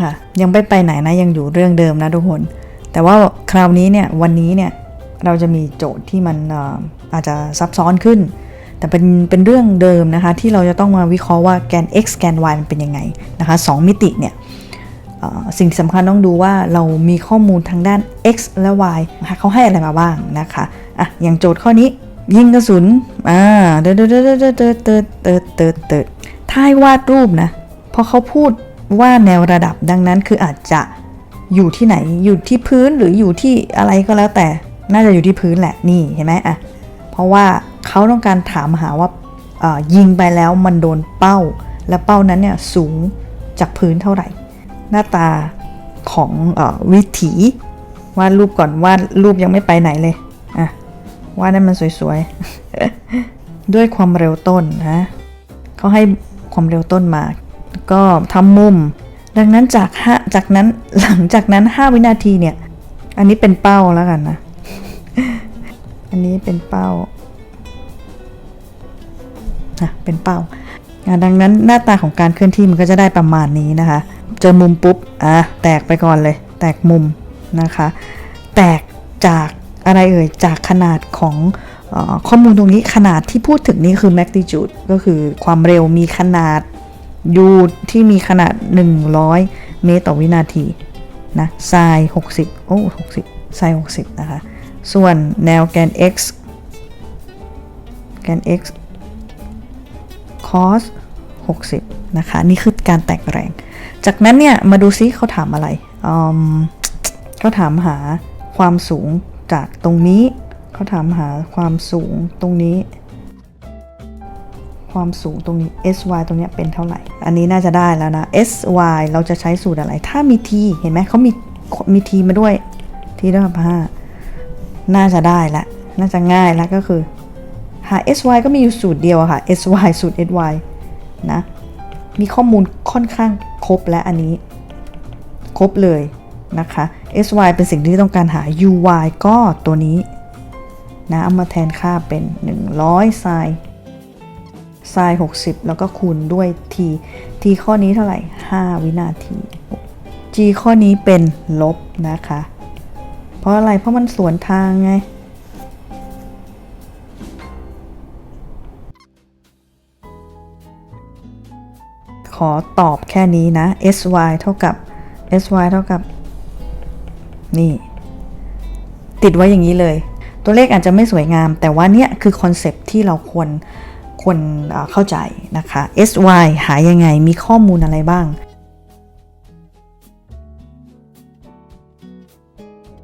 ค่ะ ยังไม่ไปไหนนะยังอยู่เรื่องเดิมนะทุกคน แต่ว่าคราวนี้เนี่ยวันนี้เนี่ยเราจะมีโจทย์ที่มันอาจจะซับซ้อนขึ้น แต่เป็นเป็นเรื่องเดิมนะคะ ที่เราจะต้องมาวิเคราะห์ว่าแกน x แกน y มันเป็นยังไงนะคะสมิติเนี่ยสิ่งสำคัญต้องดูว่าเรามีข้อมูลทางด้าน x และ y นะคะเขาให้อะไรมาบ้างนะคะอะอย่างโจทย์ข้อนี้ยิงกระสุนอ่าเติร์ดเติร์ดเติร์ดเติร์ดเติร์ดเติร์ดถ้าให้วาดรูปนะพอเขาพูด ว่าแนวระดับดังนั้นคืออาจจะอยู่ที่ไหนอยู่ที่พื้นหรืออยู่ที่อะไรก็แล้วแต่น่าจะอยู่ที่พื้นแหละนี่เห็นไหมอะเพราะว่าเขาต้องการถามหาว่ายิงไปแล้วมันโดนเป้า และเป้านั้นเนี่ยสูงจากพื้นเท่าไหร่ หน้าตาของอวิถีวาดรูปก่อนวาดรูปยังไม่ไปไหนเลยอะวาดให้มันสวยๆ ด้วยความเร็วต้นนะเขาให้ความเร็วต้นมา ก็ทำมุม ดังนั้นจากห้าจากนั้นหลังจากนั้น 5 วินาทีเนี่ย อันนี้เป็นเป้าแล้วกันนะ อันนี้เป็นเป้านะเป็นเป้า ดังนั้นหน้าตาของการเคลื่อนที่มันก็จะได้ประมาณนี้นะคะ เจอมุมปุ๊บ อะ แตกไปก่อนเลย แตกมุมนะคะ แตกจากอะไรเอ่ย จากขนาดของอข้อมูลตรงนี้ขนาดที่พูดถึงนี่คือ magnitude ก็คือความเร็วมีขนาด u ที่มีขนาด 100 เมตรต่อวินาทีนะไซน์60 โอ้ 60ไซน์60 นะคะ ส่วนแนวแกน x แกน x cos 60 นะคะ นี่คือการแตกแรง จากนั้นเนี่ย มาดูซิเขาถามอะไรเขาถามหาความสูงจากตรงนี้ เขาถามหาความสูงตรงนี้ ความสูงตรงนี้ sy ตรงเนี้ยเป็นเท่าไหร่ อันนี้น่าจะได้แล้วนะ sy เราจะใช้สูตรอะไร ถ้ามี t เห็นไหมเขามีมี t มาด้วย t เท่ากับ5น่าจะได้ละน่าจะง่ายล้วก็คือหา sy ก็มีอยู่สูตรเดียวค่ะ sy สูตร sy นะ มีข้อมูลค่อนข้างครบและอันนี้ ครบเลยนะคะ sy เป็นสิ่งที่ต้องการหา uy ก็ตัวนี้นะเอามาแทนค่าเป็น 100ไซน์ ไซน์60 แล้วก็คูณด้วย t t ข้อนี้เท่าไหร่ 5 วินาที g ข้อนี้เป็นลบนะคะ เพราะอะไรเพราะมันสวนทางไงขอตอบแค่นี้นะ sy เท่ากับ sy เท่ากับ นี่ ติดไว้อย่างนี้เลย ตัวเลขอาจจะไม่สวยงาม แต่ว่าเนี่ยคือคอนเซปที่เราควร คนเอ่อเข้าใจนะคะ sy หายังไงมีข้อมูลอะไรบ้าง